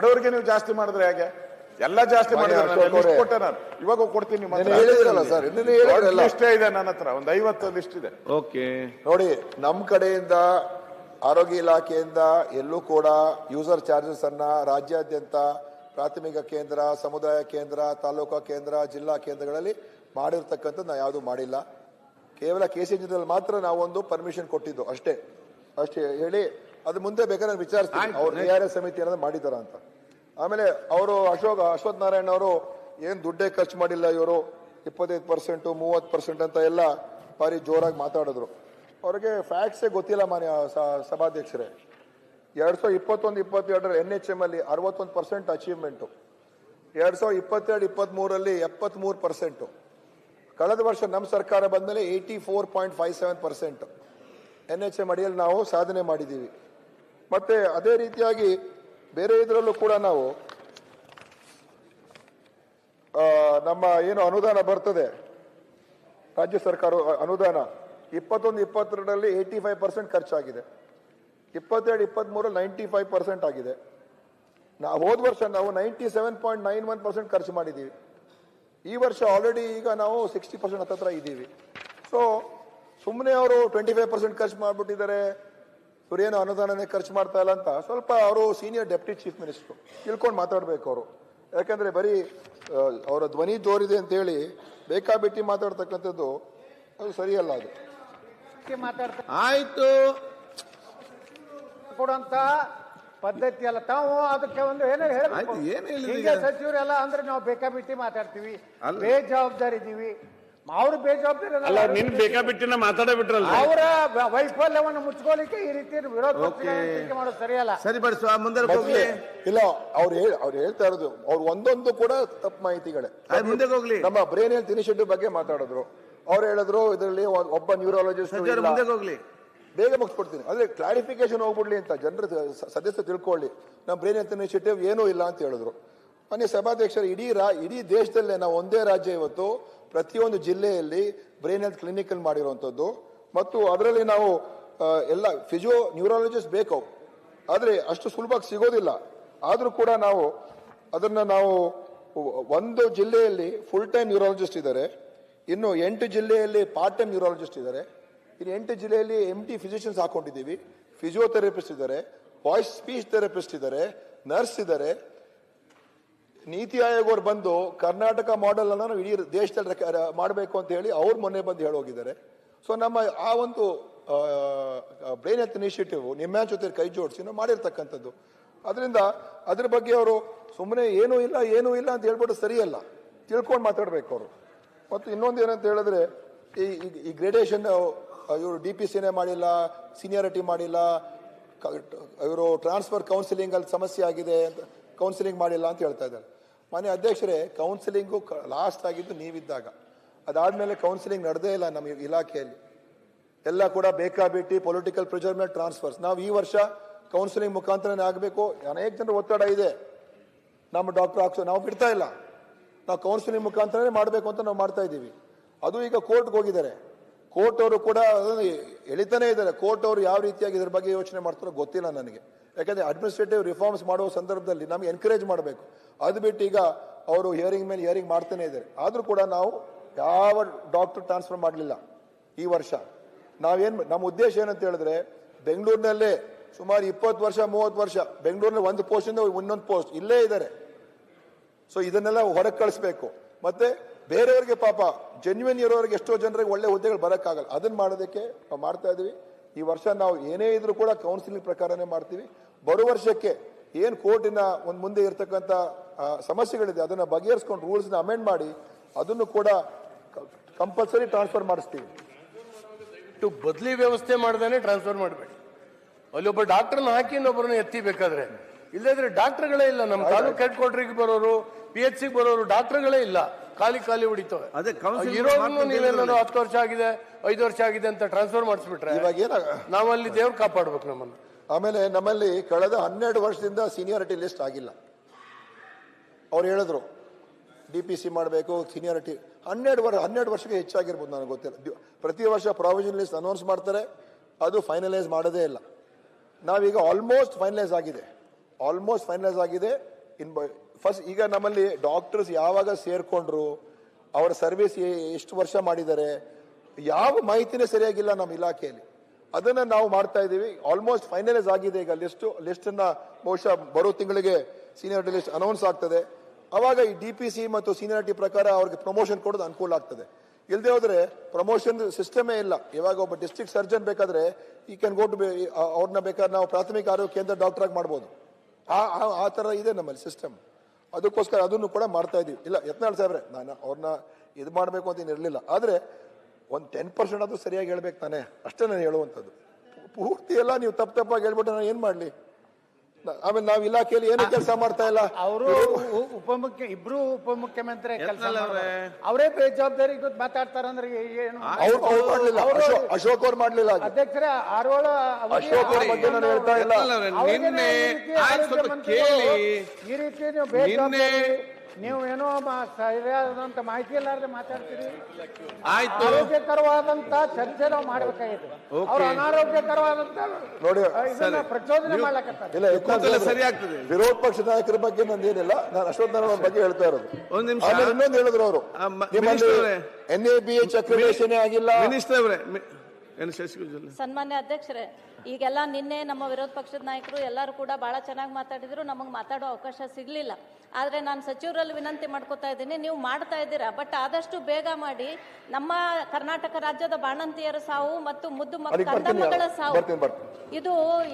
ಬಡವರಿಗೆ ನೀವು ಜಾಸ್ತಿ ಮಾಡಿದ್ರೆ ಹೇಗೆ? ಎಲ್ಲ ಜಾಸ್ತಿ ಮಾಡಿದ್ರೆ. ಕೊಟ್ಟೆ ನಾನು. ಇವಾಗ ಕೊಡ್ತೀನಿ ಲಿಸ್ಟ್ ಇದೆ ನನ್ನ ಹತ್ರ ಒಂದ್ ಐವತ್ತು ಲಿಸ್ಟ್ ಇದೆ. ಓಕೆ ನೋಡಿ ನಮ್ ಕಡೆಯಿಂದ ಆರೋಗ್ಯ ಇಲಾಖೆಯಿಂದ ಎಲ್ಲೂ ಕೂಡ ಯೂಸರ್ ಚಾರ್ಜಸ್ ಅನ್ನ ರಾಜ್ಯಾದ್ಯಂತ ಪ್ರಾಥಮಿಕ ಕೇಂದ್ರ ಸಮುದಾಯ ಕೇಂದ್ರ ತಾಲೂಕಾ ಕೇಂದ್ರ ಜಿಲ್ಲಾ ಕೇಂದ್ರಗಳಲ್ಲಿ ಮಾಡಿರ್ತಕ್ಕಂಥದ್ದು ನಾವು ಯಾವುದು ಮಾಡಿಲ್ಲ. ಕೇವಲ ಕೆ ಸಿ ಮಾತ್ರ ನಾವೊಂದು ಪರ್ಮಿಷನ್ ಕೊಟ್ಟಿದ್ದು ಅಷ್ಟೇ. ಅಷ್ಟೇ ಹೇಳಿ ಅದು ಮುಂದೆ ಬೇಕಾದ್ರೆ ವಿಚಾರಿಸ್ತೀನಿ. ಅವ್ರು ಸಮಿತಿ ಏನಾದ್ರು ಮಾಡಿದಾರ ಅಂತ. ಆಮೇಲೆ ಅವರು ಅಶೋಕ್ ಅಶ್ವಥ್ ನಾರಾಯಣ ಅವರು ಏನ್ ದುಡ್ಡೇ ಖರ್ಚು ಮಾಡಿಲ್ಲ ಇವರು, ಇಪ್ಪತ್ತೈದು ಪರ್ಸೆಂಟ್ ಮೂವತ್ತು ಪರ್ಸೆಂಟ್ ಅಂತ ಎಲ್ಲ ಭಾರಿ ಜೋರಾಗಿ ಮಾತಾಡಿದ್ರು. ಅವ್ರಿಗೆ ಫ್ಯಾಕ್ಟ್ಸೇ ಗೊತ್ತಿಲ್ಲ ಮಾನ್ಯ ಸಭಾಧ್ಯಕ್ಷರೇ. ಎರಡ್ ಸಾವಿರದ ಇಪ್ಪತ್ತೊಂದು, ಇಪ್ಪತ್ತೆರಡರ ಎನ್ ಎಚ್ ಎಂ ಅಲ್ಲಿ ಅರವತ್ತೊಂದು ಪರ್ಸೆಂಟ್ ಅಚೀವ್ಮೆಂಟು ಎರಡ್ ಸಾವಿರ ಇಪ್ಪತ್ತೆರಡು, ಇಪ್ಪತ್ಮೂರರಲ್ಲಿ ಎಪ್ಪತ್ಮೂರು ಪರ್ಸೆಂಟು ಕಳೆದ ವರ್ಷ ನಮ್ಮ ಸರ್ಕಾರ ಬಂದಮೇಲೆ eighty four point five seven percent N H M ಅಡಿಯಲ್ಲಿ ನಾವು ಸಾಧನೆ ಮಾಡಿದ್ದೀವಿ. ಮತ್ತೆ ಅದೇ ರೀತಿಯಾಗಿ ಬೇರೆ ಇದರಲ್ಲೂ ಕೂಡ ನಾವು ನಮ್ಮ ಏನು ಅನುದಾನ ಬರ್ತದೆ, ರಾಜ್ಯ ಸರ್ಕಾರ ಅನುದಾನ, ಇಪ್ಪತ್ತೊಂದು, ಇಪ್ಪತ್ತೆರಡರಲ್ಲಿ ಏಯ್ಟಿ ಫೈವ್ ಪರ್ಸೆಂಟ್ ಖರ್ಚಾಗಿದೆ. ಇಪ್ಪತ್ತೆರಡು ಇಪ್ಪತ್ತ್ಮೂರು ನೈಂಟಿ ಫೈವ್ ಪರ್ಸೆಂಟ್ ಆಗಿದೆ. ನಾವು ಹೋದ ವರ್ಷ ನಾವು ninety seven point nine one percent ಖರ್ಚು ಮಾಡಿದ್ದೀವಿ. ಈ ವರ್ಷ ಆಲ್ರೆಡಿ ಈಗ ನಾವು ಸಿಕ್ಸ್ಟಿ ಪರ್ಸೆಂಟ್ ಹತ್ತತ್ರ ಇದ್ದೀವಿ. ಸೊ ಸುಮ್ಮನೆ ಅವರು ಟ್ವೆಂಟಿ ಫೈವ್ ಪರ್ಸೆಂಟ್ ಖರ್ಚು ಮಾಡಿಬಿಟ್ಟಿದ್ದಾರೆ. ಇವ್ರೇನು ಅನುದಾನನೇ ಖರ್ಚು ಮಾಡ್ತಾ ಇಲ್ಲ ಅಂತ ಸ್ವಲ್ಪ ಅವರು ಸೀನಿಯರ್ ಡೆಪ್ಟಿ ಚೀಫ್ ಮಿನಿಸ್ಟರ್ ತಿಳ್ಕೊಂಡು ಮಾತಾಡ್ಬೇಕು ಅವರು. ಯಾಕಂದ್ರೆ ಬರೀ ಅವರ ಧ್ವನಿ ಜೋರಿದೆ ಅಂತ ಹೇಳಿ ಬೇಕಾಬಿಟ್ಟಿ ಮಾತಾಡ್ತಕ್ಕಂಥದ್ದು ಅದು ಸರಿಯಲ್ಲ ಅದು. ಆಯಿತು ಆಯ್ತು. ಕೊಡುವಂತ ಪದ್ಧತಿ ಅಲ್ಲ. ತಾವು ಅದಕ್ಕೆ ಒಂದು ಏನೋ ಹೇಳಿ ಆಯ್ತು, ಎಲ್ಲ ಹೇಳಿದ್ರಿ ಈಗ? ಸಚಿವರೆಲ್ಲ ಅಂದ್ರೆ ನಾವು ಬೇಕಾಬಿಟ್ಟಿ ಮಾತಾಡ್ತೀವಿ. ಬೇಜವಾಬ್ದಾರಿ ಇದೀವಿ ಅವ್ರು ಬೇಜವಾಬ್ದಾರಿ ಅಲ್ಲ, ನಿನ್ ಬೇಕಾ ಬಿಟ್ಟಿನ ಮಾತಾಡೇ ಬಿಟ್ರಲ್ಲ ಅವರ ವೈಫಲ್ಯವನ್ನು ಮುಚ್ಕೊಳ್ಳಿಕ್ಕೆ ಈ ರೀತಿ ವಿರೋಧ ಮಾಡೋದು ಸರಿಯಲ್ಲ ಸರಿ ಬಡಿಸುವ ಮುಂದೆ ಹೋಗ್ಲಿ. ಇಲ್ಲ ಅವ್ರು ಹೇಳಿ ಅವ್ರು ಹೇಳ್ತಾ ಇರೋದು. ಅವ್ರು ಒಂದೊಂದು ಕೂಡ ತಪ್ಪು ಮಾಹಿತಿಗಳೇ. ಮುಂದೆ ಹೋಗ್ಲಿ. ನಮ್ಮ ಬ್ರೇನ್ ಹೆಲ್ತ್ ಇನಿಷಿಯೇಟಿವ್ ಬಗ್ಗೆ ಮಾತಾಡಿದ್ರು. ಅವ್ರು ಹೇಳಿದ್ರು ಇದರಲ್ಲಿ ಒಬ್ಬ ನ್ಯೂರಾಲಜಿಸ್ಟ್ ಮುಂದೆ ಹೋಗ್ಲಿ. ಬೇಗ ಮುಗಿಸ್ಕೊಡ್ತೀನಿ. ಅಂದ್ರೆ ಕ್ಲಾರಿಫಿಕೇಶನ್ ಹೋಗ್ಬಿಡ್ಲಿ ಅಂತ ಜನರ ಸದಸ್ಯರು ತಿಳ್ಕೊಳ್ಳಿ. ನಮ್ಮ ಬ್ರೇನ್ ಹೆಲ್ತ್ ಇನಿಷಿಯೇಟಿವ್ ಏನೂ ಇಲ್ಲ ಅಂತ ಹೇಳಿದ್ರು. ಮನೆ ಸಭಾಧ್ಯಕ್ಷರು ಇಡೀ ರಾ ಇಡೀ ದೇಶದಲ್ಲೇ ನಾವು ಒಂದೇ ರಾಜ್ಯ ಇವತ್ತು. ಪ್ರತಿಯೊಂದು ಜಿಲ್ಲೆಯಲ್ಲಿ ಬ್ರೈನ್ ಹೆಲ್ತ್ ಕ್ಲಿನಿಕಲ್ ಮಾಡಿರುವಂಥದ್ದು. ಮತ್ತು ಅದರಲ್ಲಿ ನಾವು ಎಲ್ಲ ಫಿಸಿಯೋ ನ್ಯೂರಾಲಜಿಸ್ಟ್ ಬೇಕು. ಆದರೆ ಅಷ್ಟು ಸುಲಭವಾಗಿ ಸಿಗೋದಿಲ್ಲ. ಆದರೂ ಕೂಡ ನಾವು ಅದನ್ನು ನಾವು ಒಂದು ಜಿಲ್ಲೆಯಲ್ಲಿ ಫುಲ್ ಟೈಮ್ ನ್ಯೂರಾಲಜಿಸ್ಟ್ ಇದ್ದಾರೆ. ಇನ್ನು ಎಂಟು ಜಿಲ್ಲೆಯಲ್ಲಿ ಪಾರ್ಟ್ ಟೈಮ್ ನ್ಯೂರಾಲಜಿಸ್ಟ್ ಇದ್ದಾರೆ. ಇನ್ನು ಎಂಟು ಜಿಲ್ಲೆಯಲ್ಲಿ ಎಂ ಟಿ ಫಿಸಿಷಿಯನ್ಸ್ ಹಾಕೊಂಡಿದ್ದೀವಿ. ಫಿಸಿಯೋಥೆರಪಿಸ್ಟ್ ಇದ್ದಾರೆ. ವಾಯ್ಸ್ ಸ್ಪೀಚ್ ಥೆರಪಿಸ್ಟ್ ಇದ್ದಾರೆ. ನರ್ಸ್ ಇದ್ದಾರೆ. ನೀತಿ ಆಯೋಗವ್ರು ಬಂದು ಕರ್ನಾಟಕ ಮಾಡೆಲ್ ಅನ್ನು ಇಡೀ ದೇಶದಲ್ಲಿ ಮಾಡಬೇಕು ಅಂತ ಹೇಳಿ ಅವ್ರು ಮೊನ್ನೆ ಬಂದು ಹೇಳೋಗಿದ್ದಾರೆ. ಸೊ ನಮ್ಮ ಆ ಒಂದು ಬ್ರೈನ್ ಹೆಲ್ತ್ ಇನಿಷಿಯೇಟಿವ್ ನಿಮ್ಮ ಜೊತೆ ಕೈ ಜೋಡಿಸಿ ನಾವು ಮಾಡಿರ್ತಕ್ಕಂಥದ್ದು. ಅದರಿಂದ ಅದ್ರ ಬಗ್ಗೆ ಅವರು ಸುಮ್ಮನೆ ಏನೂ ಇಲ್ಲ ಏನೂ ಇಲ್ಲ ಅಂತ ಹೇಳ್ಬಿಟ್ಟು ಸರಿಯಲ್ಲ. ತಿಳ್ಕೊಂಡು ಮಾತಾಡಬೇಕು ಅವರು. ಮತ್ತು ಇನ್ನೊಂದು ಏನಂತ ಹೇಳಿದ್ರೆ, ಈ, ಈ- ಈ ಗ್ರೇಡೇಷನ್ ಇವರು ಡಿ ಪಿ ಸಿನೇ ಮಾಡಿಲ್ಲ ಸೀನಿಯಾರಿಟಿ ಮಾಡಿಲ್ಲ ಇವರು ಟ್ರಾನ್ಸ್ಫರ್ ಕೌನ್ಸಿಲಿಂಗಲ್ಲಿ ಸಮಸ್ಯೆ ಆಗಿದೆ ಅಂತ ಕೌನ್ಸಿಲಿಂಗ್ ಮಾಡಿಲ್ಲ ಅಂತ ಹೇಳ್ತಾ ಇದ್ದಾರೆ. ಮನೆ ಅಧ್ಯಕ್ಷರೇ ಕೌನ್ಸಿಲಿಂಗು ಲಾಸ್ಟ್ ಆಗಿದ್ದು ನೀವಿದ್ದಾಗ. ಅದಾದಮೇಲೆ ಕೌನ್ಸಿಲಿಂಗ್ ನಡೆದೇ ಇಲ್ಲ ನಮ್ಮ ಇಲಾಖೆಯಲ್ಲಿ. ಎಲ್ಲ ಕೂಡ ಬೇಕಾಬಿಟ್ಟಿ ಪೊಲಿಟಿಕಲ್ ಮೇಲೆ ಟ್ರಾನ್ಸ್ಫರ್ಸ್ ನಾವು ಈ ವರ್ಷ ಕೌನ್ಸಿಲಿಂಗ್ ಮುಖಾಂತರನೇ ಆಗಬೇಕು. ಅನೇಕ ಜನರು ಒತ್ತಡ ಇದೆ. ನಮ್ಮ ಡಾಕ್ಟರ್ ಹಾಕ್ಸೋ ನಾವು ಬಿಡ್ತಾ ಇಲ್ಲ. ನಾವು ಕೌನ್ಸಿಲಿಂಗ್ ಮುಖಾಂತರನೇ ಮಾಡಬೇಕು ಅಂತ ನಾವು ಮಾಡ್ತಾ ಇದ್ದೀವಿ. ಅದು ಈಗ ಕೋರ್ಟ್ಗೆ ಹೋಗಿದ್ದಾರೆ. ಕೋರ್ಟ್ ಅವರು ಕೂಡ ಎಳಿತಾನೆ ಇದ್ದಾರೆ. ಕೋರ್ಟ್ ಅವರು ಯಾವ ರೀತಿಯಾಗಿ ಇದ್ರ ಬಗ್ಗೆ ಯೋಚನೆ ಮಾಡ್ತಾರೋ ಗೊತ್ತಿಲ್ಲ ನನಗೆ. ಯಾಕಂದ್ರೆ ಅಡ್ಮಿನಿಸ್ಟ್ರೇಟಿವ್ ರಿಫಾರ್ಮ್ಸ್ ಮಾಡುವ ಸಂದರ್ಭದಲ್ಲಿ ನಮಗೆ ಎನ್ಕರೇಜ್ ಮಾಡಬೇಕು. ಅದು ಬಿಟ್ಟು ಈಗ ಅವರು ಹಿಯರಿಂಗ್ ಮೇಲೆ ಹಿಯರಿಂಗ್ ಮಾಡ್ತಾನೆ ಇದ್ದಾರೆ. ಆದರೂ ಕೂಡ ನಾವು ಯಾವ ಡಾಕ್ಟರ್ ಟ್ರಾನ್ಸ್ಫರ್ ಮಾಡಲಿಲ್ಲ ಈ ವರ್ಷ. ನಾವೇನು ನಮ್ಮ ಉದ್ದೇಶ ಏನಂತ ಹೇಳಿದ್ರೆ ಬೆಂಗಳೂರಿನಲ್ಲೇ ಸುಮಾರು ಇಪ್ಪತ್ತು ವರ್ಷ, ಮೂವತ್ತು ವರ್ಷ ಬೆಂಗಳೂರಿನ ಒಂದು ಪೋಸ್ಟಿಂದ ಇನ್ನೊಂದು ಪೋಸ್ಟ್ ಇಲ್ಲೇ ಇದ್ದಾರೆ. ಸೊ ಇದನ್ನೆಲ್ಲ ಹೊರಗೆ ಕಳಿಸ್ಬೇಕು. ಮತ್ತೆ ಬೇರೆಯವ್ರಿಗೆ ಪಾಪ ಜೆನ್ಯೂನ್ ಇರೋರಿಗೆ ಎಷ್ಟೋ ಜನರಿಗೆ ಒಳ್ಳೆ ಹುದ್ದೆಗಳು ಬರೋಕ್ಕಾಗಲ್ಲ. ಅದನ್ನು ಮಾಡೋದಕ್ಕೆ ನಾವು ಮಾಡ್ತಾ ಇದ್ದೀವಿ ಈ ವರ್ಷ ನಾವು ಏನೇ ಇದ್ರೂ ಕೂಡ ಕೌನ್ಸಿಲಿಂಗ್ ಪ್ರಕಾರನೇ ಮಾಡ್ತೀವಿ. ಬರೋ ವರ್ಷಕ್ಕೆ ಏನು ಕೋರ್ಟಿನ ಒಂದು ಮುಂದೆ ಇರ್ತಕ್ಕಂಥ ಸಮಸ್ಯೆಗಳಿದೆ ಅದನ್ನ ಬಗೆಹರಿಸ್ಕೊಂಡು ರೂಲ್ಸ್ನ ಅಮೆಂಡ್ ಮಾಡಿ ಅದನ್ನು ಕೂಡ ಕಂಪಲ್ಸರಿ ಟ್ರಾನ್ಸ್ಫರ್ ಮಾಡಿಸ್ತೀವಿ. ಟು ಬದಲಿ ವ್ಯವಸ್ಥೆ ಮಾಡ್ದೇ ಟ್ರಾನ್ಸ್ಫರ್ ಮಾಡಬೇಡಿ. ಅಲ್ಲಿ ಒಬ್ಬ ಡಾಕ್ಟರ್ನ ಹಾಕಿ ಇನ್ನೊಬ್ಬರನ್ನ ಎತ್ತಿ ಬೇಕಾದ್ರೆ ಇಲ್ಲದ್ರೆ ಡಾಕ್ಟರ್ಗಳೇ ಇಲ್ಲ ನಮ್ಮ ತಾಲೂಕ್ ಹೆಡ್ ಕ್ವಾರ್ಟರ್ಗೆ ಬರೋರು ಪಿ ಎಚ್ ಸಿಗೆ ಬರೋರು ಡಾಕ್ಟರ್ಗಳೇ ಇಲ್ಲ. ಖಾಲಿ ಖಾಲಿ ಉಡಿತವೆ. ಅದೇ council ಇರೋನು ನೀವೇನಾದ್ರು ಹತ್ತು ವರ್ಷ ಆಗಿದೆ ಐದು ವರ್ಷ ಆಗಿದೆ ಅಂತ ಟ್ರಾನ್ಸ್ಫರ್ ಮಾಡಿಸ್ಬಿಟ್ರೆ ಇವಾಗ ಏನ ನಾವಲ್ಲಿ ದೇವ್ರು ಕಾಪಾಡ್ಬೇಕು ನಮ್ಮನ್ನು. ಆಮೇಲೆ ನಮ್ಮಲ್ಲಿ ಕಳೆದ ಹನ್ನೆರಡು ವರ್ಷದಿಂದ ಸೀನಿಯಾರಿಟಿ ಲಿಸ್ಟ್ ಆಗಿಲ್ಲ. ಅವ್ರು ಹೇಳಿದ್ರು ಡಿ ಪಿ ಸಿ ಮಾಡಬೇಕು ಸೀನಿಯಾರಿಟಿ ಹನ್ನೆರಡು ವರ್ಷ ಹನ್ನೆರಡು ವರ್ಷಕ್ಕೆ ಹೆಚ್ಚಾಗಿರ್ಬೋದು ನನಗೆ ಗೊತ್ತಿಲ್ಲ. ಪ್ರತಿ ವರ್ಷ ಪ್ರಾವಿಷನ್ ಲಿಸ್ಟ್ ಅನೌನ್ಸ್ ಮಾಡ್ತಾರೆ, ಅದು ಫೈನಲೈಸ್ ಮಾಡೋದೇ ಇಲ್ಲ. ನಾವೀಗ ಆಲ್ಮೋಸ್ಟ್ ಫೈನಲೈಸ್ ಆಗಿದೆ. ಆಲ್ಮೋಸ್ಟ್ ಫೈನಲೈಸ್ ಆಗಿದೆ. ಇನ್ ಫಸ್ಟ್ ಈಗ ನಮ್ಮಲ್ಲಿ ಡಾಕ್ಟರ್ಸ್ ಯಾವಾಗ ಸೇರ್ಕೊಂಡ್ರು, ಅವರ ಸರ್ವಿಸ್ ಎಷ್ಟು ವರ್ಷ ಮಾಡಿದ್ದಾರೆ, ಯಾವ ಮಾಹಿತಿನೇ ಸರಿಯಾಗಿಲ್ಲ ನಮ್ಮ ಇಲಾಖೆಯಲ್ಲಿ. ಅದನ್ನ ನಾವು ಮಾಡ್ತಾ ಇದ್ದೀವಿ. ಆಲ್ಮೋಸ್ಟ್ ಫೈನಲೈಸ್ ಆಗಿದೆ ಈಗ ಲಿಸ್ಟು ಲಿಸ್ಟನ್ನು ಬಹುಶಃ ಬರೋ ತಿಂಗಳಿಗೆ ಸೀನಿಯಾರಿಟಿ ಲಿಸ್ಟ್ ಅನೌನ್ಸ್ ಆಗ್ತದೆ. ಅವಾಗ ಈ ಡಿ ಪಿ ಸಿ ಮತ್ತು ಸೀನಿಯಾರಿಟಿ ಪ್ರಕಾರ ಅವ್ರಿಗೆ ಪ್ರಮೋಷನ್ ಕೊಡೋದು ಅನುಕೂಲ ಆಗ್ತದೆ. ಇಲ್ಲದೆ ಹೋದರೆ ಪ್ರಮೋಷನ್ ಸಿಸ್ಟಮೇ ಇಲ್ಲ. ಇವಾಗ ಒಬ್ಬ ಡಿಸ್ಟ್ರಿಕ್ಟ್ ಸರ್ಜನ್ ಬೇಕಾದ್ರೆ ಈ ಕ್ಯಾನ್ ಗೋ ಟು ಅವ್ರನ್ನ ಬೇಕಾದ್ರೆ ನಾವು ಪ್ರಾಥಮಿಕ ಆರೋಗ್ಯ ಕೇಂದ್ರ ಡಾಕ್ಟ್ರಾಗಿ ಮಾಡ್ಬೋದು. ಆ, ಆ- ಥರ ಇದೆ ನಮ್ಮಲ್ಲಿ ಸಿಸ್ಟಮ್ ಅದಕ್ಕೋಸ್ಕರ ಅದನ್ನು ಕೂಡ ಮಾಡ್ತಾ ಇದೀವಿ. ಇಲ್ಲ, ಯತ್ನಾಳ್ ಸಾಹೇಬ್ರೆ, ನಾನು ಅವ್ರನ್ನ ಇದು ಮಾಡಬೇಕು ಅಂತ ಇರಲಿಲ್ಲ. ಆದ್ರೆ ಒಂದು ಟೆನ್ ಪರ್ಸೆಂಟ್ ಅದು ಸರಿಯಾಗಿ ಹೇಳ್ಬೇಕು ತಾನೆ? ಅಷ್ಟೇ ನಾನು ಹೇಳುವಂಥದ್ದು. ಪೂರ್ತಿ ಎಲ್ಲ ನೀವು ತಪ್ಪು ತಪ್ಪಾಗಿ ಹೇಳ್ಬಿಟ್ಟು ನಾನು ಏನು ಮಾಡ್ಲಿ? ಆಮೇಲೆ ನಾವು ಇಲಾಖೆಯಲ್ಲಿ ಏನು ಕೆಲಸ ಮಾಡ್ತಾ ಇಲ್ಲ? ಅವರು ಉಪಮುಖ್ಯ ಇಬ್ರು ಉಪಮುಖ್ಯಮಂತ್ರಿ ಕೆಲಸ ಅವರೇ. ಬೇಜವಾಬ್ದಾರಿ ಗೊತ್ತು ಮಾತಾಡ್ತಾರಂದ್ರೆ ಏನು? ಅವ್ರು ಅವ್ರು ಮಾಡ್ಲಿಲ್ಲ. ಅಶೋಕ್- ಅವ್ರು ಮಾಡ್ಲಿಲ್ಲ. ಅಧ್ಯಕ್ಷರೇ ಆರೋಳ ಅಶೋಕ್ ಅವ್ರ ಬಗ್ಗೆ ನಾನು ಹೇಳ್ತಾ ಇಲ್ಲ. ನಿನ್ನೆ ಈ ರೀತಿ ನೀವು ಬೇಜವಾಬ್ದಾರಿ ನೀವು ಏನೋ ಮ- ಸರಿಯಾದಂತ ಮಾಹಿತಿ ಇಲ್ಲಾರ್ದೆ ಮಾತಾಡ್ತೀರಿ? ಆಯ್ತು. ಆರೋಗ್ಯಕರವಾದಂತ ಚರ್ಚೆ ನಾವು ಮಾಡ್ಬೇಕಾಗಿದೆ. ಅವ್ರು ಅನಾರೋಗ್ಯಕರವಾದಂತ ನೋಡಿ ಇದನ್ನ ಪ್ರಚೋದನೆ ಮಾಡ್ಲಕತ್ತಾರೆ. ಇಲ್ಲ ಸರಿ ಆಗ್ತದೆ. ವಿರೋಧ ಪಕ್ಷ ನಾಯಕರ ಬಗ್ಗೆ ಏನಿಲ್ಲ ನಾನು ಅಶ್ವಥ್ ನಾರಾಯಣ ಬಗ್ಗೆ ಹೇಳ್ತಾ ಇರೋದು. ಒಂದ್ ನಿಮಿಷ. ಇನ್ನೊಂದು ಹೇಳಿದ್ರು ಅವರು. ನಿಮ್ಮಲ್ಲಿ N A B H accreditation ಆಗಿಲ್ಲ. ಮಿನಿಸ್ಟರ್ ಅವರೇ ಏನು ಶಶಿಕುಲ್ ಸನ್ಮಾನ್ಯ ಅಧ್ಯಕ್ಷರೇ ಈಗೆಲ್ಲ ನಿನ್ನೆ ನಮ್ಮ ವಿರೋಧ ಪಕ್ಷದ ನಾಯಕರು ಎಲ್ಲರೂ ಕೂಡ ಬಹಳ ಚೆನ್ನಾಗಿ ಮಾತಾಡಿದ್ರು ನಮಗೆ ಮಾತಾಡೋ ಅವಕಾಶ ಸಿಗಲಿಲ್ಲ. ಆದರೆ ನಾನು ಸಚಿವರಲ್ಲಿ ವಿನಂತಿ ಮಾಡ್ಕೋತಾ ಇದ್ದೀನಿ ನೀವು ಮಾಡ್ತಾ ಇದ್ದೀರಾ? ಬಟ್ ಆದಷ್ಟು ಬೇಗ ಮಾಡಿ ನಮ್ಮ ಕರ್ನಾಟಕ ರಾಜ್ಯದ ಬಾಣಂತಿಯರ ಸಾವು ಮತ್ತು ಮುದ್ದು ಮಕ್ಕಳ ಕಂದಮ್ಮಗಳ ಸಾವು. ಇದು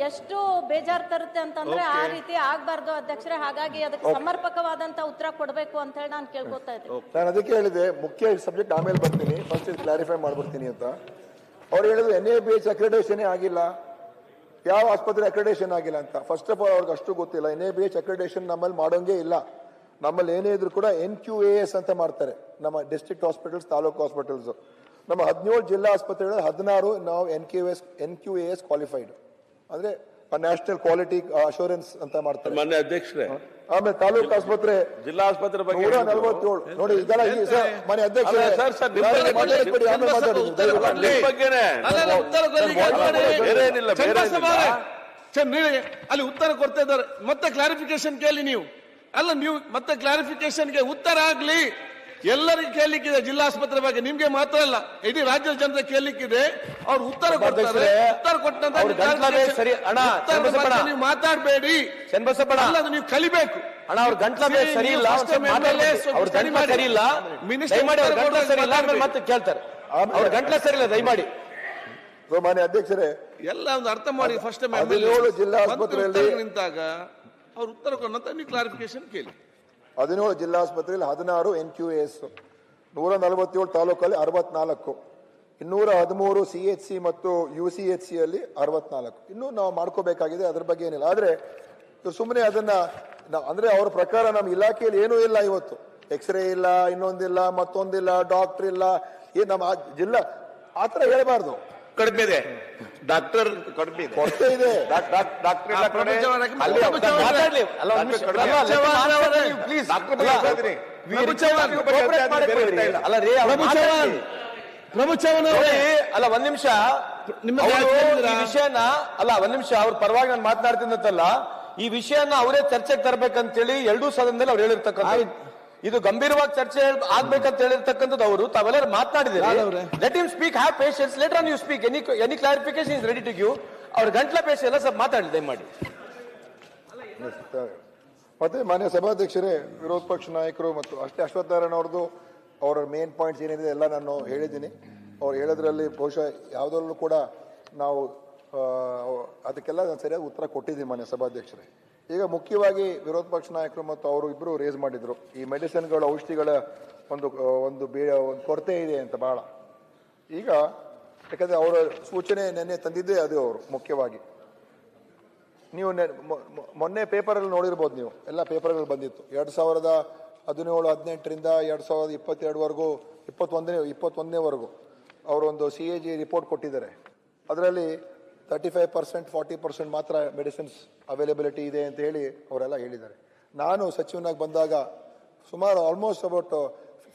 ಎಷ್ಟು ಬೇಜಾರ್ ತರುತ್ತೆ ಅಂತಂದ್ರೆ ಆ ರೀತಿ ಆಗ್ಬಾರ್ದು ಅಧ್ಯಕ್ಷರೇ ಹಾಗಾಗಿ ಅದಕ್ಕೆ ಸಮರ್ಪಕವಾದಂತ ಉತ್ತರ ಕೊಡಬೇಕು ಅಂತ ಹೇಳಿ ನಾನು ಕೇಳ್ಕೊತಾ ಇದ್ದೀನಿ. ನಾನು ಅದಕ್ಕೆ ಹೇಳಿದೆ ಮುಖ್ಯ ಸಬ್ಜೆಕ್ಟ್ ಆಮೇಲೆ ಬರ್ತೀನಿ ಫಸ್ಟ್ ಕ್ಲಾರಿಫೈ ಮಾಡ್ಬಿಡ್ತೀನಿ ಅಂತ. ಅವ್ರು ಹೇಳಿದ್ರು ಎನ್ ಎ ಬಿ ಎಚ್ ಅಕ್ರೆಡೇಷನೇ ಆಗಿಲ್ಲ. ಯಾವ ಆಸ್ಪತ್ರೆ ಅಕ್ರೆಡೇಷನ್ ಆಗಿಲ್ಲ ಅಂತ. ಫಸ್ಟ್ ಆಫ್ ಆಲ್ ಅವ್ರಿಗೆ ಅಷ್ಟು ಗೊತ್ತಿಲ್ಲ. N A B H accreditation ನಮ್ಮಲ್ಲಿ ಮಾಡೋಂಗೇ ಇಲ್ಲ. ನಮ್ಮಲ್ಲಿ ಏನೇ ಇದ್ರು ಕೂಡ ಎನ್ ಕ್ಯೂ ಎ ಎಸ್ ಅಂತ ಮಾಡ್ತಾರೆ. ನಮ್ಮ ಡಿಸ್ಟ್ರಿಕ್ಟ್ ಹಾಸ್ಪಿಟಲ್ಸ್ ತಾಲೂಕು ಹಾಸ್ಪಿಟಲ್ಸ್ ನಮ್ಮ ಹದಿನೇಳು ಜಿಲ್ಲಾ ಆಸ್ಪತ್ರೆಗಳಲ್ಲಿ ಹದಿನಾರು ನಾವು N Q S N Q A S qualified ಅಂದ್ರೆ ನ್ಯಾಷನಲ್ ಕ್ವಾಲಿಟಿ ಅಶೂರೆನ್ಸ್ ಅಂತ ಮಾಡ್ತಾರೆ. ಮಾನ್ಯ ಅಧ್ಯಕ್ಷರೇ. ಆಮೇಲೆ ತಾಲೂಕು ಆಸ್ಪತ್ರೆ ಜಿಲ್ಲಾ ಆಸ್ಪತ್ರೆ ಬಗ್ಗೆ ನೂರ. ನಲವತ್ತೇಳು. ನೋಡಿ ಇದೆಲ್ಲ ಮನೆ ಅಧ್ಯಕ್ಷ ಅಲ್ಲಿ ಉತ್ತರ ಕೊಡ್ತಾ ಇದ್ದಾರೆ. ಮತ್ತೆ ಕ್ಲಾರಿಫಿಕೇಶನ್ ಕೇಳಿ ನೀವು. ಅಲ್ಲ ನೀವು ಮತ್ತೆ ಕ್ಲಾರಿಫಿಕೇಶನ್ಗೆ ಉತ್ತರ ಆಗ್ಲಿ. ಎಲ್ಲರಿಗೂ ಕೇಳಲಿಕ್ಕಿದೆ ಜಿಲ್ಲಾ ಆಸ್ಪತ್ರೆ ಬಗ್ಗೆ. ನಿಮ್ಗೆ ಮಾತ್ರ ಅಲ್ಲ ಇಡೀ ರಾಜ್ಯದ ಜನತೆ ಕೇಳಲಿಕ್ಕಿದೆ. ಅವ್ರು ಉತ್ತರ ಕೊಡ್ತಾರೆ. ಉತ್ತರ ಕೊಟ್ಟಂತ ಅವ್ರ ಗಂಟ್ಲವೇ ಸರಿ- ಅಣ್ಣ, ಚನ್ನಬಸಪ್ಪಣ್ಣ. ನೀವು ಮಾತಾಡಬೇಡಿ. ಅದು ನೀವು ಕಲಿಬೇಕು. ಅಣ್ಣ ಅವ್ರ ಗಂಟ್ಲ ಸರಿ ಇಲ್ಲ. ಅವ್ರ ಗಂಟ್ಲ ಮಾಡಿ. ಸರಿ ಇಲ್ಲ. ಮಿನಿಸ್ಟರ್ ದಯಮಾಡಿ ಅವ್ರ ಗಂಟ್ಲ ಸರಿ ಇಲ್ಲ ಆಮೇಲೆ ಮತ್ತೆ ಕೇಳ್ತಾರೆ. ಅವ್ರ ಗಂಟ್ಲ ಸರಿ ಇಲ್ಲ ದಯಮಾಡಿ. ಮಾನ್ಯ ಅಧ್ಯಕ್ಷರೇ ಎಲ್ಲ ಒಂದು ಅರ್ಥ ಮಾಡಿ ಫಸ್ಟ್ ಜಿಲ್ಲಾ ಆಸ್ಪತ್ರೆಯಲ್ಲಿ- ನಿಂತಾಗ ಅವ್ರು ಉತ್ತರ ಕೊಡಂತ ನೀವು ಕ್ಲಾರಿಫಿಕೇಶನ್ ಕೇಳಿ. ಹದಿನೇಳು ಜಿಲ್ಲಾ ಆಸ್ಪತ್ರೆಯಲ್ಲಿ ಹದಿನಾರು ಎನ್ ಕ್ಯೂ ಎಸ್ ನೂರ ನಲವತ್ತೇಳು ತಾಲೂಕಲ್ಲಿ ಅರವತ್ನಾಲ್ಕು, ಇನ್ನೂರ ಹದಿಮೂರು ಸಿ ಎಚ್ ಸಿ ಮತ್ತು ಯು ಸಿ ಎಚ್ ಸಿ ಅಲ್ಲಿ ಅರವತ್ನಾಲ್ಕು. ಇನ್ನೂ ನಾವು ಮಾಡ್ಕೋಬೇಕಾಗಿದೆ, ಅದ್ರ ಬಗ್ಗೆ ಏನಿಲ್ಲ. ಆದ್ರೆ ಸುಮ್ಮನೆ ಅದನ್ನ ಅಂದರೆ ಅವ್ರ ಪ್ರಕಾರ ನಮ್ಮ ಇಲಾಖೆಯಲ್ಲಿ ಏನೂ ಇಲ್ಲ ಇವತ್ತು. ಎಕ್ಸ್ರೇ ಇಲ್ಲ, ಇನ್ನೊಂದಿಲ್ಲ, ಮತ್ತೊಂದಿಲ್ಲ ಡಾಕ್ಟರ್ ಇಲ್ಲ ಏನು ನಮ್ಮ ಜಿಲ್ಲಾ, ಆ ಥರ ಹೇಳ್ಬಾರ್ದು. ಕಡಿಮೆ ಇದೆ. ಡಾಕ್ಟರ್ ಕಡಿಮೆ ಇದೆ. ಕೊರತೆ ಇದೆ. ಡಾಕ್ಟರ್ ಅಲ್ಲಿ ಮಾತಾಡ್ಲಿ. ಡಾಕ್ಟರ್ ಅಲ್ಲ, ಪ್ರಭು. ಅಲ್ಲ ರೀ ಪ್ರಭು ಚವ್ಹಾಣ್ ಪ್ರಭು ಚವ್ಹಾಣ್ ಅಲ್ಲ ಒಂದ್ ನಿಮಿಷ. ನಿಮ್ಮ ವಿಷಯನ ಅಲ್ಲ ಒಂದ್ ನಿಮಿಷ ಅವ್ರ ಪರವಾಗಿ ನಾನು ಮಾತನಾಡ್ತೀನಂತಲ್ಲ ಈ ವಿಷಯನ ಅವರೇ ಚರ್ಚೆಗೆ ತರಬೇಕಂತೇಳಿ ಎರಡೂ ಸದನದಲ್ಲಿ ಅವ್ರು ಹೇಳಿರ್ತಕ್ಕಂಥ ಇದು ಗಂಭೀರವಾಗಿ ಚರ್ಚೆ ಆಗ್ಬೇಕಂತ ಹೇಳಿರ್ತಕ್ಕಂಥದ್ದು ಅವರು. ತಾವೆಲ್ಲರೂ ಮಾತನಾಡಿದ್ರೆ ಯಾರವ್ರೆ? Let him speak have patience let on you speak any any clarification is ready to give ಅವ್ರ ಗಂಟ್ಲ ಪೇಶ ಎಲ್ಲ ಸ್ವಲ್ಪ ಮಾತಾಡಲಿ ದಯಮಾಡಿ. ಮತ್ತೆ ಮಾನ್ಯ ಸಭಾಧ್ಯಕ್ಷರೇ ವಿರೋಧ ಪಕ್ಷ ನಾಯಕರು ಮತ್ತು ಅಷ್ಟೇ ಅಶ್ವಥ್ ನಾರಾಯಣ ಅವ್ರದ್ದು ಅವರ ಮೇನ್ ಪಾಯಿಂಟ್ಸ್ ಏನಿದೆ ಎಲ್ಲ ನಾನು ಹೇಳಿದ್ದೀನಿ. ಅವ್ರು ಹೇಳೋದ್ರಲ್ಲಿ ಬಹುಶಃ ಯಾವುದರಲ್ಲೂ ಕೂಡ ನಾವು ಅದಕ್ಕೆಲ್ಲ ನಾನು ಸರಿಯಾದ ಉತ್ತರ ಕೊಟ್ಟಿದ್ದೀನಿ ಮಾನ್ಯ ಸಭಾಧ್ಯಕ್ಷರೇ. ಈಗ ಮುಖ್ಯವಾಗಿ ವಿರೋಧ ಪಕ್ಷ ನಾಯಕರು ಮತ್ತು ಅವರು ಇಬ್ಬರು ರೇಸ್ ಮಾಡಿದರು. ಈ ಮೆಡಿಸಿನ್ಗಳು ಔಷಧಿಗಳ ಒಂದು ಒಂದು ಬೇ, ಒಂದು ಕೊರತೆ ಇದೆ ಅಂತ ಬಹಳ. ಈಗ ಯಾಕಂದರೆ ಅವರ ಸೂಚನೆ ನೆನ್ನೆ ತಂದಿದ್ದೇ ಅದು ಅವರು ಮುಖ್ಯವಾಗಿ. ನೀವು ಮೊನ್ನೆ ಪೇಪರಲ್ಲಿ ನೋಡಿರ್ಬೋದು ನೀವು. ಎಲ್ಲ ಪೇಪರ್ಗಳು ಬಂದಿತ್ತು. ಎರಡು ಸಾವಿರದ ಹದಿನೇಳು, ಹದಿನೆಂಟರಿಂದ ಎರಡು ಸಾವಿರದ ಇಪ್ಪತ್ತೆರಡುವರೆಗೂ, ಇಪ್ಪತ್ತೊಂದನೇ ಇಪ್ಪತ್ತೊಂದನೇವರೆಗೂ ಅವರೊಂದು ಸಿ ಎ ಜಿ ರಿಪೋರ್ಟ್ ಕೊಟ್ಟಿದ್ದಾರೆ. ಅದರಲ್ಲಿ thirty five percent forty percent ಮಾತ್ರ ಮೆಡಿಸಿನ್ಸ್ ಅವೈಲೇಬಿಲಿಟಿ ಇದೆ ಅಂತ ಹೇಳಿ ಅವರೆಲ್ಲ ಹೇಳಿದ್ದಾರೆ. ನಾನು ಸಚಿವನಾಗಿ ಬಂದಾಗ ಸುಮಾರು almost about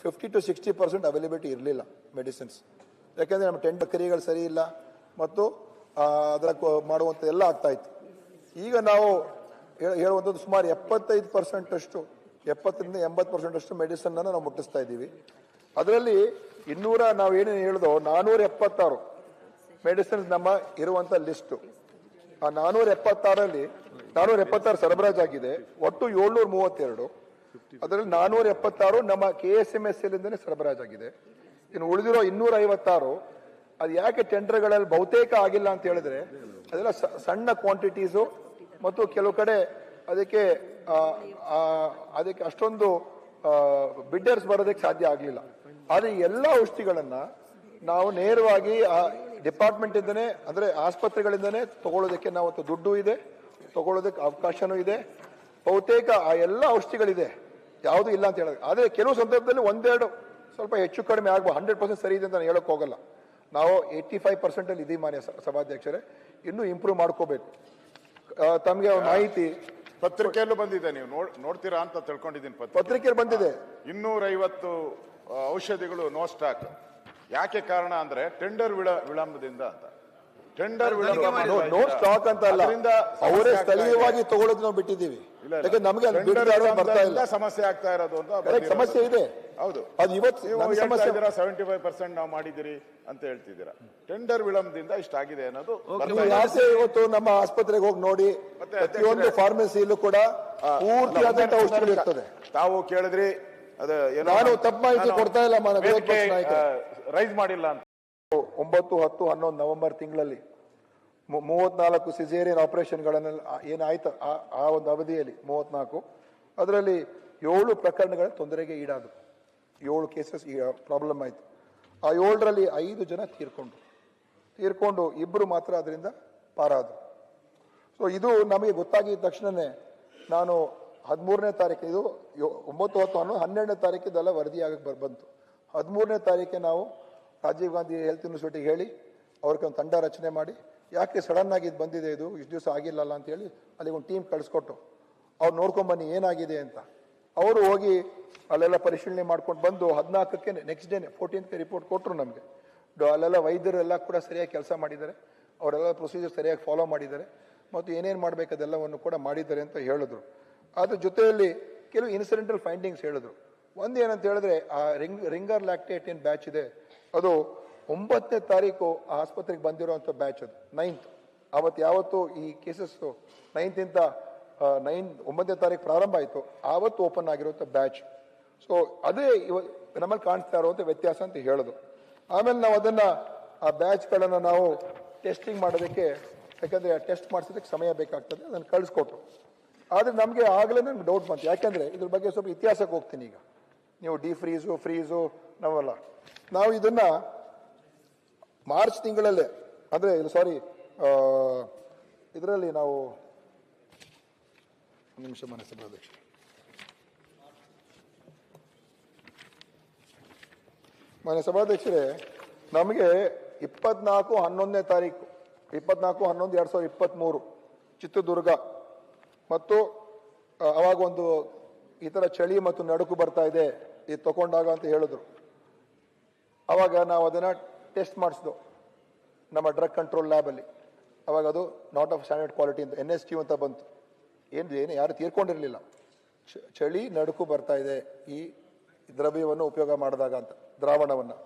fifty to sixty percent availability ಇರಲಿಲ್ಲ ಮೆಡಿಸಿನ್ಸ್ ಯಾಕೆಂದರೆ ನಮ್ಮ ಟೆಂಟ್ ಕರಿಗಳು ಸರಿ ಇಲ್ಲ ಮತ್ತು ಅದರ ಮಾಡುವಂಥ ಎಲ್ಲ ಆಗ್ತಾಯಿತ್ತು ಈಗ ನಾವು ಹೇಳ- ಹೇಳುವಂಥದ್ದು ಸುಮಾರು ಎಪ್ಪತ್ತೈದು ಪರ್ಸೆಂಟಷ್ಟು ಎಪ್ಪತ್ತರಿಂದ ಎಂಬತ್ತು ಪರ್ಸೆಂಟಷ್ಟು ಮೆಡಿಸನ್ನನ್ನು ನಾವು ಮುಟ್ಟಿಸ್ತಾ ಇದ್ದೀವಿ. ಅದರಲ್ಲಿ ಇನ್ನೂರ ನಾವು ಏನೇನು ಹೇಳಿದೋ ನಾನೂರ ಎಪ್ಪತ್ತಾರು. ಮೆಡಿಸಿನ್ಸ್ ನಮ್ಮ ಇರುವಂತ ಲಿಸ್ಟು. ಆ ನಾನೂರ ಎಪ್ಪತ್ತಾರಲ್ಲಿ ನಾನೂರ ಎಪ್ಪತ್ತಾರು ಸರಬರಾಜಾಗಿದೆ ಒಟ್ಟು ಏಳ್ನೂರ ಮೂವತ್ತೆರಡು. ಅದರಲ್ಲಿ ನಾನೂರ ಎಪ್ಪತ್ತಾರು ನಮ್ಮ ಕೆ ಎಸ್ ಎಂ ಎಸ್ ಸರಬರಾಜಾಗಿದೆ ಇನ್ನು ಉಳಿದಿರೋ ಇನ್ನೂರ ಐವತ್ತಾರು ಅದು ಯಾಕೆ ಟೆಂಡರ್ಗಳಲ್ಲಿ ಬಹುತೇಕ ಆಗಿಲ್ಲ ಅಂತ ಹೇಳಿದ್ರೆ, ಅದೆಲ್ಲ ಸಣ್ಣ ಕ್ವಾಂಟಿಟೀಸು ಮತ್ತು ಕೆಲವು ಕಡೆ ಅದಕ್ಕೆ ಅದಕ್ಕೆ ಅಷ್ಟೊಂದು ಬಿಡ್ಡರ್ಸ್ ಬರೋದಕ್ಕೆ ಸಾಧ್ಯ ಆಗಲಿಲ್ಲ. ಆದರೆ ಎಲ್ಲ ಔಷಧಿಗಳನ್ನು ನಾವು ನೇರವಾಗಿ ಡಿಪಾರ್ಟ್ಮೆಂಟ್ ಇಂದನೇ ಅಂದ್ರೆ ಆಸ್ಪತ್ರೆಗಳಿಂದನೇ ತಗೊಳ್ಳೋದಕ್ಕೆ ನಾವು ದುಡ್ಡು ಇದೆ ತಗೊಳ್ಳೋದಕ್ಕೆ ಅವಕಾಶನೂ ಇದೆ. ಬಹುತೇಕ ಆ ಎಲ್ಲ ಔಷಧಿಗಳಿದೆ. ಯಾವುದು ಇಲ್ಲ ಅಂತ ಹೇಳೋದು. ಆದರೆ ಕೆಲವು ಸಂದರ್ಭದಲ್ಲಿ ಒಂದೆರಡು ಸ್ವಲ್ಪ ಹೆಚ್ಚು ಕಡಿಮೆ ಆಗ್ಬೋದು. ಹಂಡ್ರೆಡ್ ಪರ್ಸೆಂಟ್ ಸರಿ ಇದೆ ಅಂತ ನಾನು ಹೇಳಕ್ ಹೋಗಲ್ಲ. ನಾವು ಏಯ್ಟಿ ಫೈವ್ ಪರ್ಸೆಂಟ್ ಅಲ್ಲಿ ಇದೀವಿ ಮಾನ್ಯ ಸಭಾಧ್ಯಕ್ಷರೇ. ಇನ್ನೂ ಇಂಪ್ರೂವ್ ಮಾಡ್ಕೋಬೇಕು. ತಮಗೆ ಮಾಹಿತಿ. ಪತ್ರಿಕೆಯಲ್ಲೂ ಬಂದಿದೆ. ನೀವು ನೋಡ್ ನೋಡ್ತೀರಾ ಅಂತ ತಿಳ್ಕೊಂಡಿದ್ದೀನಿ ಪತ್ರಿಕೆ. ಪತ್ರಿಕೆ ಬಂದಿದೆ. ಇನ್ನೂರೈವತ್ತು ಔಷಧಿಗಳು ನೋ ಸ್ಟಾಕ್. ಯಾಕೆ ಕಾರಣ ಅಂದ್ರೆ ಟೆಂಡರ್ ವಿಳ ವಿಳಂಬದಿಂದ ಅಂತ. ಟೆಂಡರ್ ವಿಳಂಬ ನೋ ಸ್ಟಾಕ್ ಅಂತ ಅಲ್ಲ. ಅದರಿಂದ ಅವರೇ ಸ್ಥಳೀಯವಾಗಿ ತಗೊಳ್ಳೋದು ನಾವು ಬಿಟ್ಟಿದ್ದೀವಿ. ನಮಗೆ ಅಲ್ಲಿ ಬರ್ತಾ ಇಲ್ಲ? ವಿಳಂಬದಿಂದ ಸಮಸ್ಯೆ ಆಗ್ತಾ ಇರೋದು ಅಂತ Correct. ಸಮಸ್ಯೆ ಇದೆ. ಹೌದು. ಅದು ಇವತ್ತು ನೀವು ಹೇಳ್ತಾ ಸಮಸ್ಯೆ ಇದ್ದೀರಾ ಸೆವೆಂಟಿ ಫೈವ್ ಪರ್ಸೆಂಟ್ ನಾವು ಮಾಡಿದಿರಿ ಅಂತ ಹೇಳ್ತಿದ್ದೀರಾ. ಟೆಂಡರ್ ವಿಳಂಬದಿಂದ ಇಷ್ಟಾಗಿದೆ ಅನ್ನೋದು ಬರ್ತಾ ನೀವು ಇದೆ. ಯಾಕೆ ಇವತ್ತು ನಮ್ಮ ಆಸ್ಪತ್ರೆಗೆ ಹೋಗಿ ನೋಡಿ ಮತ್ತೆ ಪ್ರತಿಯೊಂದು ಅಧ್ಯಕ್ಷರೇ- ಫಾರ್ಮಸಿಯಲ್ಲೂ ಕೂಡ ಪೂರ್ತಿಯಾದಂತ ಔಷಧಿಗಳು ಇರ್ತದೆ ತಾವು ಕೇಳಿದ್ರಿ ನಾನು ತಪ್ಪು ಮಾಹಿತಿ ಕೊಡ್ತಾ ಇಲ್ಲ, ರೈಸ್ ಮಾಡಿಲ್ಲ ಅಂತ. ಒಂಬತ್ತು ಹತ್ತು ಹನ್ನೊಂದು ನವೆಂಬರ್ ತಿಂಗಳಲ್ಲಿ ಮೂವತ್ನಾಲ್ಕು ಸಿಸೇರಿಯನ್ ಆಪರೇಷನ್ಗಳನ್ನೆಲ್ಲ ಏನಾಯ್ತ? ಆ ಒಂದು ಅವಧಿಯಲ್ಲಿ ಮೂವತ್ನಾಲ್ಕು. ಅದರಲ್ಲಿ ಏಳು ಪ್ರಕರಣಗಳ ತೊಂದರೆಗೆ ಈಡಾದವು ಏಳು ಕೇಸಸ್ ಪ್ರಾಬ್ಲಮ್ ಆಯ್ತು. ಆ ಏಳರಲ್ಲಿ ಐದು ಜನ ತೀರ್ಕೊಂಡು ತೀರ್ಕೊಂಡು ಇಬ್ಬರು ಮಾತ್ರ ಅದರಿಂದ ಪಾರಾದರು. ಸೊ ಇದು ನಮಗೆ ಗೊತ್ತಾಗಿದ ತಕ್ಷಣನೇ ನಾನು ಹದಿಮೂರನೇ ತಾರೀಕು, ಇದು ಒಂಬತ್ತು ಹತ್ತು ಹನ್ನೊಂದು ಹನ್ನೆರಡನೇ ತಾರೀಕಿದೆಲ್ಲ ವರದಿ ಆಗಕ್ಕೆ ಬರ್ಬಂತು ಹದಿಮೂರನೇ ತಾರೀಕೆ ನಾವು ರಾಜೀವ್ ಗಾಂಧಿ ಹೆಲ್ತ್ ಯೂನಿವರ್ಸಿಟಿಗೆ ಹೇಳಿ, ಅವ್ರಿಗೆ ಒಂದು ತಂಡ ರಚನೆ ಮಾಡಿ, ಯಾಕೆ ಸಡನ್ ಆಗಿ ಇದು ಬಂದಿದೆ ಇದು, ಇಷ್ಟು ದಿವಸ ಆಗಿಲ್ಲಲ್ಲ ಅಂತ ಹೇಳಿ ಅಲ್ಲಿಗೆ ಒಂದು ಟೀಮ್ ಕಳಿಸ್ಕೊಟ್ಟು ಅವ್ರು ನೋಡ್ಕೊಂಬನ್ನಿ ಏನಾಗಿದೆ ಅಂತ. ಅವರು ಹೋಗಿ ಅಲ್ಲೆಲ್ಲ ಪರಿಶೀಲನೆ ಮಾಡ್ಕೊಂಡು ಬಂದು ಹದಿನಾಲ್ಕಕ್ಕೆ ನೆಕ್ಸ್ಟ್ ಡೇ ಫೋರ್ಟೀನ್ತ್ಗೆ ರಿಪೋರ್ಟ್ ಕೊಟ್ಟರು ನಮಗೆ. ಅಲ್ಲೆಲ್ಲ ವೈದ್ಯರೆಲ್ಲ ಕೂಡ ಸರಿಯಾಗಿ ಕೆಲಸ ಮಾಡಿದ್ದಾರೆ. ಅವರೆಲ್ಲ ಪ್ರೊಸೀಜರ್ ಸರಿಯಾಗಿ ಫಾಲೋ ಮಾಡಿದ್ದಾರೆ. ಮತ್ತು ಏನೇನು ಮಾಡಬೇಕು ಅದೆಲ್ಲವನ್ನು ಕೂಡ ಮಾಡಿದ್ದಾರೆ ಅಂತ ಹೇಳಿದ್ರು. ಅದ್ರ ಜೊತೆಯಲ್ಲಿ ಕೆಲವು ಇನ್ಸಿಡೆಂಟಲ್ ಫೈಂಡಿಂಗ್ಸ್ ಹೇಳಿದ್ರು. ಒಂದು ಏನಂತ ಹೇಳಿದ್ರೆ, ಆ ರಿಂಗ್ ರಿಂಗರ್ ಲ್ಯಾಕ್ಟೇಟ್ ಏನು ಬ್ಯಾಚ್ ಇದೆ, ಅದು ಒಂಬತ್ತನೇ ತಾರೀಕು ಆ ಆಸ್ಪತ್ರೆಗೆ ಬಂದಿರುವಂಥ ಬ್ಯಾಚ್ ಅದು ನೈನ್ತ್ ಅವತ್ತು ಯಾವತ್ತು ಈ ಕೇಸಸ್ ನೈನ್ತಿಂತ ನೈನ್ ಒಂಬತ್ತನೇ ತಾರೀಕು ಪ್ರಾರಂಭ ಆಯಿತು, ಆವತ್ತು ಓಪನ್ ಆಗಿರುವಂಥ ಬ್ಯಾಚ್ ಸೊ ಅದೇ ಇವ, ನಮ್ಮಲ್ಲಿ ಕಾಣಿಸ್ತಾ ಇರುವಂಥ ವ್ಯತ್ಯಾಸ ಅಂತ ಹೇಳೋದು. ಆಮೇಲೆ ನಾವು ಅದನ್ನ, ಆ ಬ್ಯಾಚ್ಗಳನ್ನು ನಾವು ಟೆಸ್ಟಿಂಗ್ ಮಾಡೋದಕ್ಕೆ, ಯಾಕಂದ್ರೆ ಟೆಸ್ಟ್ ಮಾಡಿಸೋದಕ್ಕೆ ಸಮಯ ಬೇಕಾಗ್ತದೆ, ಅದನ್ನು ಕಳಿಸ್ಕೊಟ್ರು. ಆದರೆ ನಮಗೆ ಆಗಲೇ ನಮ್ಗೆ ಡೌಟ್ ಬಂತು. ಯಾಕೆಂದರೆ ಇದ್ರ ಬಗ್ಗೆ ಸ್ವಲ್ಪ ಇತಿಹಾಸಕ್ಕೆ ಹೋಗ್ತೀನಿ ಈಗ. ನೀವು ಡಿ ಫ್ರೀಸು ಫ್ರೀಸು ನಾವೆಲ್ಲ. ನಾವು ಇದನ್ನ ಮಾರ್ಚ್ ತಿಂಗಳಲ್ಲೇ, ಅಂದ್ರೆ ಸಾರಿ ಇದರಲ್ಲಿ ನಾವು ನಿಮಿಷ ಮನಸ್ಸು ಅಧ್ಯಕ್ಷ ಮನೆ ಸಭಾಧ್ಯಕ್ಷರೇ ನಮಗೆ ಇಪ್ಪತ್ನಾಲ್ಕು ಹನ್ನೊಂದನೇ ತಾರೀಕು, ಇಪ್ಪತ್ನಾಲ್ಕು ಹನ್ನೊಂದು ಎರಡು ಸಾವಿರದ ಇಪ್ಪತ್ತ್ಮೂರು ಚಿತ್ರದುರ್ಗ ಮತ್ತು ಅವಾಗ ಒಂದು ಈ ಥರ ಚಳಿ ಮತ್ತು ನಡುಕು ಬರ್ತಾ ಇದೆ ಇದು ತಗೊಂಡಾಗ ಅಂತ ಹೇಳಿದ್ರು. ಅವಾಗ ನಾವು ಅದನ್ನ ಟೆಸ್ಟ್ ಮಾಡಿಸಿದ್ವು, ನಮ್ಮ ಡ್ರಗ್ ಕಂಟ್ರೋಲ್ ಲ್ಯಾಬಲ್ಲಿ ಅವಾಗ ಅದು ನಾಟ್ ಆಫ್ ಸ್ಟ್ಯಾಂಡರ್ಡ್ ಕ್ವಾಲಿಟಿ ಅಂತ ಎನ್ ಎಸ್ ಟಿ ಅಂತ ಬಂತು. ಏನು ಏನು ಯಾರು ತೀರ್ಕೊಂಡಿರಲಿಲ್ಲ. ಚಳಿ, ನಡುಕು ಬರ್ತಾ ಇದೆ, ಈ ದ್ರವ್ಯವನ್ನು ಉಪಯೋಗ ಮಾಡಿದಾಗ ಅಂತ, ದ್ರಾವಣವನ್ನು.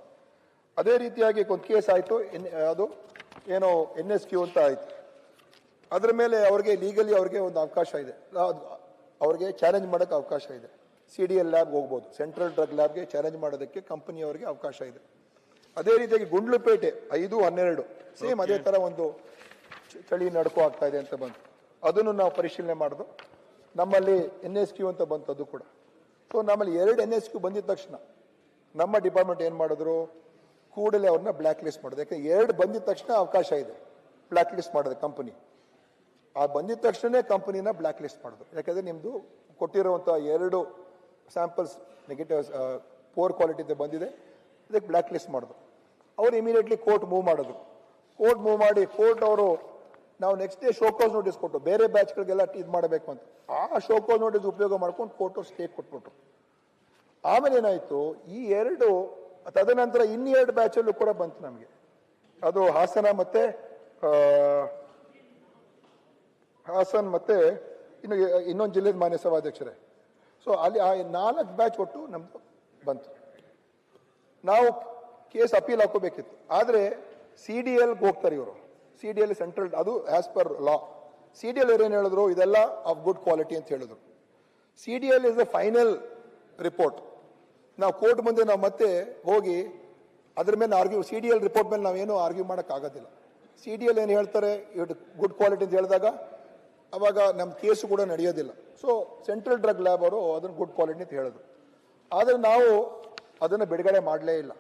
ಅದೇ ರೀತಿಯಾಗಿ ಒಂದು ಕೇಸ್ ಆಯಿತು, ಎನ್, ಅದು ಏನೋ ಎನ್ ಎಸ್ ಕ್ಯೂ ಅಂತ ಆಯಿತು. ಅದರ ಮೇಲೆ ಅವ್ರಿಗೆ ಲೀಗಲಿ ಅವ್ರಿಗೆ ಒಂದು ಅವಕಾಶ ಇದೆ. ಅವ್ರಿಗೆ ಚಾಲೆಂಜ್ ಮಾಡೋಕ್ಕೆ ಅವಕಾಶ ಇದೆ. ಸಿ ಡಿ ಎಲ್ ಲ್ಯಾಬ್ ಹೋಗ್ಬೋದು. ಸೆಂಟ್ರಲ್ ಡ್ರಗ್ ಲ್ಯಾಬ್ಗೆ ಚಾಲೆಂಜ್ ಮಾಡೋದಕ್ಕೆ ಕಂಪನಿಯವರಿಗೆ ಅವಕಾಶ ಇದೆ. ಅದೇ ರೀತಿಯಾಗಿ ಗುಂಡ್ಲುಪೇಟೆ ಐದು, ಹನ್ನೆರಡು ಸೇಮ್ ಅದೇ ಥರ ಒಂದು ಚಳಿ ನಡ್ಕೋ ಆಗ್ತಾ ಇದೆ ಅಂತ ಬಂತು. ಅದನ್ನು ನಾವು ಪರಿಶೀಲನೆ ಮಾಡೋದು. ನಮ್ಮಲ್ಲಿ ಎನ್ ಎಸ್ ಕ್ಯೂ ಅಂತ ಬಂತು ಅದು ಕೂಡ. ಸೊ ನಮ್ಮಲ್ಲಿ ಎರಡು ಎನ್ ಎಸ್ ಕ್ಯೂ ಬಂದಿದ ತಕ್ಷಣ ನಮ್ಮ ಡಿಪಾರ್ಟ್ಮೆಂಟ್ ಏನು ಮಾಡಿದ್ರು? ಕೂಡಲೇ ಅವ್ರನ್ನ ಬ್ಲ್ಯಾಕ್ ಲಿಸ್ಟ್ ಮಾಡೋದು. ಯಾಕಂದ್ರೆ ಎರಡು ಬಂದಿದ ತಕ್ಷಣ ಅವಕಾಶ ಇದೆ. ಬ್ಲ್ಯಾಕ್ ಲಿಸ್ಟ್ ಮಾಡೋದು ಕಂಪನಿ ಆ ಬಂದಿದ ತಕ್ಷಣ ಕಂಪನಿನ ಬ್ಲ್ಯಾಕ್ ಲಿಸ್ಟ್ ಮಾಡಿದ್ರು. ಯಾಕಂದ್ರೆ ನಿಮ್ದು ಕೊಟ್ಟಿರುವಂಥ ಎರಡು ಸ್ಯಾಂಪಲ್ಸ್ ನೆಗೆಟಿವ್ ಪೋರ್ ಕ್ವಾಲಿಟಿ ಬಂದಿದೆ. ಅದಕ್ಕೆ ಬ್ಲ್ಯಾಕ್ ಲಿಸ್ಟ್ ಮಾಡಿದ್ರು. ಅವ್ರು ಇಮಿಡಿಯೇಟ್ಲಿ ಕೋರ್ಟ್ ಮೂವ್ ಮಾಡಿದ್ರು. ಕೋರ್ಟ್ ಮೂವ್ ಮಾಡಿ ಕೋರ್ಟ್ ಅವರು ನಾವು ನೆಕ್ಸ್ಟ್ ಡೇ ಶೋಕೋಸ್ ನೋಟಿಸ್ ಕೊಟ್ಟು, ಬೇರೆ ಬ್ಯಾಚ್ಗಳಿಗೆಲ್ಲ ಇದು ಮಾಡಬೇಕು ಅಂತ. ಆ ಶೋಕೋಸ್ ನೋಟಿಸ್ ಉಪಯೋಗ ಮಾಡ್ಕೊಂಡು ಕೋರ್ಟ್ ಅವ್ರು ಸ್ಟೇ ಕೊಟ್ಬಿಟ್ರು. ಆಮೇಲೆ ಏನಾಯ್ತು, ಈ ಎರಡು, ತದನಂತರ ಇನ್ನೆರಡು ಬ್ಯಾಚಲ್ಲೂ ಕೂಡ ಬಂತು ನಮಗೆ. ಅದು ಹಾಸನ ಮತ್ತೆ ಹಾಸನ್ ಮತ್ತೆ ಇನ್ನು ಇನ್ನೊಂದು ಜಿಲ್ಲೆದ ಮಾನ್ಯ ಸಭಾಧ್ಯಕ್ಷರೇ. ಸೊ ಅಲ್ಲಿ ಆ ನಾಲ್ಕು ಬ್ಯಾಚ್ ಒಟ್ಟು ನಮ್ಮದು ಬಂತು. ನಾವು ಕೇಸ್ ಅಪೀಲ್ ಹಾಕೋಬೇಕಿತ್ತು ಆದರೆ ಸಿ ಡಿ ಎಲ್ಗೆ ಹೋಗ್ತಾರೆ ಇವರು. ಸಿ ಡಿ ಎಲ್ ಸೆಂಟ್ರಲ್ ಅದು as per law C D L ಏನು ಹೇಳಿದ್ರು? ಇದೆಲ್ಲ ಆಫ್ ಗುಡ್ ಕ್ವಾಲಿಟಿ ಅಂತ ಹೇಳಿದ್ರು. C D L is the final report ನಾವು ಕೋರ್ಟ್ ಮುಂದೆ ನಾವು ಮತ್ತೆ ಹೋಗಿ ಅದ್ರ ಮೇಲೆ argue C D L report ಮೇಲೆ ನಾವೇನು ಆರ್ಗ್ಯೂ ಮಾಡೋಕ್ಕಾಗೋದಿಲ್ಲ ಸಿ ಡಿ ಎಲ್ ಏನು ಹೇಳ್ತಾರೆ? ಇಟ್ ಗುಡ್ ಕ್ವಾಲಿಟಿ ಅಂತ ಹೇಳಿದಾಗ ಅವಾಗ ನಮ್ಮ ಕೇಸು ಕೂಡ ನಡೆಯೋದಿಲ್ಲ. ಸೊ ಸೆಂಟ್ರಲ್ ಡ್ರಗ್ ಲ್ಯಾಬ್ ಅವರು ಅದನ್ನು ಗುಡ್ ಕ್ವಾಲಿಟಿ ಅಂತ ಹೇಳಿದ್ರು. ಆದರೆ ನಾವು ಅದನ್ನು ಬಿಡುಗಡೆ ಮಾಡಲೇ ಇಲ್ಲ.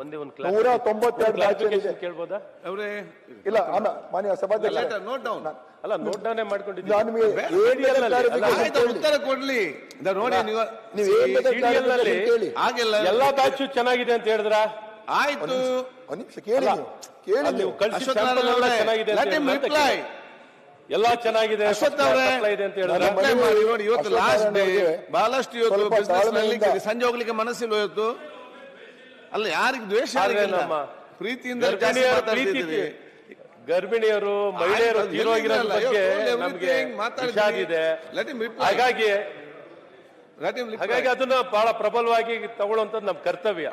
ಒಂದೇ ಒಂದು ನೂರ ತೊಂಬತ್ತೆರಡು ಕೇಳ್ಬೋದಾ? ಅವರೇ ಇಲ್ಲ ಮಾನ್ಯ ಸಭಾಧ್ಯಕ್ಷ ನೋಟ್ ಡೌನ್ ಅಲ್ಲ ನೋಟ್ ಡೌನೇ ಮಾಡ್ಕೊಂಡಿದ್ದೀನಿ ನಾನು ನಿಮಗೆ. ಉತ್ತರ ಕೊಡ್ಲಿ. ನೋಡಿ ನೀವು ನೀವು ಆಗಿಲ್ಲ ಎಲ್ಲಾ ಬ್ಯಾಚು ಚೆನ್ನಾಗಿದೆ ಅಂತ ಹೇಳಿದ್ರ? ಆಯ್ತು. ಒಂದ್ ನಿಮಿಷ ಕೇಳಿ ನೀವು. ಕೇಳಿ ನೀವು ಕಳಿಸಿ ಚೆನ್ನಾಗಿದೆ ಎಲ್ಲಾ ಚೆನ್ನಾಗಿದೆ. ಇವತ್ತು ಲಾಸ್ಟ್ ಡೇ ಬಹಳಷ್ಟು ಇವತ್ತು ಬಿಸ್ನೆಸ್ನಲ್ಲಿ ಸಂಜೆ ಹೋಗ್ಲಿಕ್ಕೆ ಮನಸ್ಸಿಲ್ಲ ಇವತ್ತು? ಅಲ್ಲ ಯಾರಿಗೆ ದ್ವೇಷ? ನಮ್ಮ ಪ್ರೀತಿಯಿಂದ ಜಾಸ್ತಿ ಗರ್ಭಿಣಿಯರು ಗರ್ಭಿಣಿಯರು ಮಹಿಳೆಯರು ಹೀರೋ ತೀರೋಗಿರೋ ಬಗ್ಗೆ ನಮ್ಗೆ. ಹಾಗಾಗಿ ಹಾಗಾಗಿ ಅದನ್ನ ಬಹಳ ಪ್ರಬಲವಾಗಿ ತಗೊಳ್ಳುವಂತದ್ದು ನಮ್ಮ ಕರ್ತವ್ಯ.